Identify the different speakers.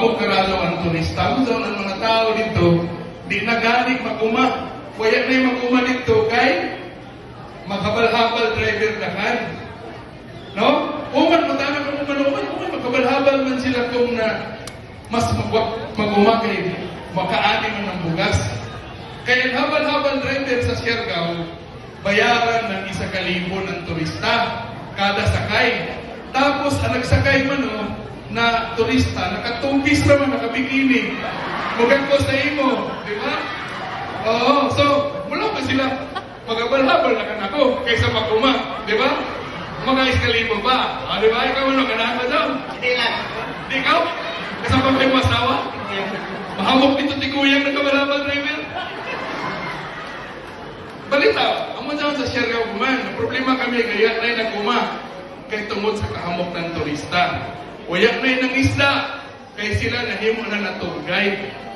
Speaker 1: Karalo ang turista. Saan ang mga tao dito, di na gani maguma. Kaya na yung maguma dito kay makabal-habal driver na kan. No? Uman, matana ka uman, uman, uman, makabal-habal man sila kung na mas mag maguma kay makaani man ng bugas. Kaya ang habal-habal driver sa Siargao, bayaran ng isa kalibo ng turista kada sakay. Tapos ang nagsakay man oh, na turista, nakatubis naman, nakabikini. Mugang ko sa imo, di ba? Oo, so, wala pa sila. Magabal-habal na kan ako kaysa maguma, di ba? Mga iskalibo ba? Ah, di ba? Ikaw ano, ba daw?
Speaker 2: Hindi lang.
Speaker 1: Di ikaw? Kasama pa yung asawa? Mahamok dito ti kuyang nagkabalabal driver? Balita, amo dyan sa Siargao ang problema kami kaya na naguma kay tungod sa kahamok ng turista. Uyak na ng isda, kay sila nahimo na na tour guide.